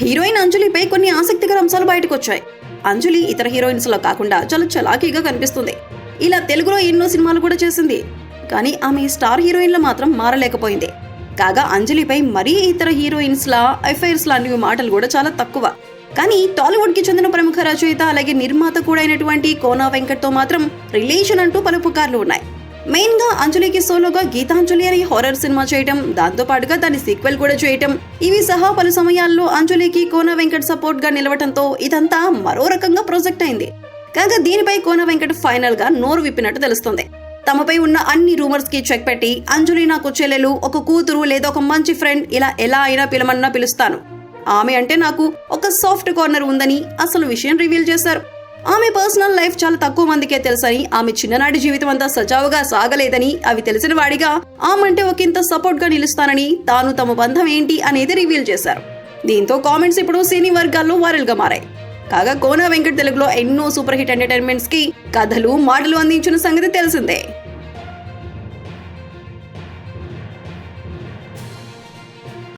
Heroine అంజలిపై కొన్ని ఆసక్తికర అంశాలు బయటకు వచ్చాయి అంజలి ఇతర హీరోయిన్స్లో కాకుండా చాలా చలాకీగా కనిపిస్తుంది. ఇలా తెలుగులో ఎన్నో సినిమాలు కూడా చేసింది. కానీ ఆమె స్టార్ హీరోయిన్లు మాత్రం మారలేకపోయింది. కాగా అంజలిపై మరీ ఇతర హీరోయిన్స్ లా ఎఫ్ఐఆర్స్ లాంటివి మాటలు కూడా చాలా తక్కువ. కానీ టాలీవుడ్కి చెందిన ప్రముఖ రచయిత అలాగే నిర్మాత కూడా అయినటువంటి కోనా వెంకట్తో మాత్రం రిలేషన్ అంటూ పలు పుకార్లు ఉన్నాయి. మెయిన్గా అంజలికి సోలోగా గీతాంజలి అనే హారర్ సినిమా చేయటం. దాంతోపాటుగా దాని సీక్వెల్ కూడా చేయటం. ఇవి సహా పలు సమయాల్లో అంజలికి కోన వెంకట్ సపోర్ట్గా నిలవటంతో ఇదంతా మరో రకంగా ప్రాజెక్ట్ అయింది. కాగా దీనిపై కోన వెంకట్ ఫైనల్గా నోరు విప్పినట్టు తెలుస్తుంది. తమపై ఉన్న అన్ని రూమర్స్కి చెక్ పెట్టి అంజలి నాకు చెల్లెలు ఒక కూతురు లేదా ఒక మంచి ఫ్రెండ్ ఇలా ఎలా అయినా పిలమన్నా పిలుస్తాను. ఆమె అంటే నాకు ఒక సాఫ్ట్ కార్నర్ ఉందని అసలు విషయం రివీల్ చేశారు. ఆమె పర్సనల్ లైఫ్ చాలా తక్కువ మందికే తెలుసని ఆమె చిన్ననాటి జీవితం అంతా సజావుగా సాగలేదని అవి తెలిసిన వాడిగా ఆమె అంటే ఒకంత సపోర్ట్గా నిలుస్తానని తాను తమ బంధం ఏంటి అనేది రివీల్ చేశారు. దీంతో కామెంట్స్ ఇప్పుడు సినీ వర్గాల్లో వైరల్గా మారాయి. కాగా కోన వెంకట్ తెలుగులో ఎన్నో సూపర్ హిట్ ఎంటర్టైన్మెంట్స్కి కథలు మాటలు అందించిన సంగతి తెలిసిందే.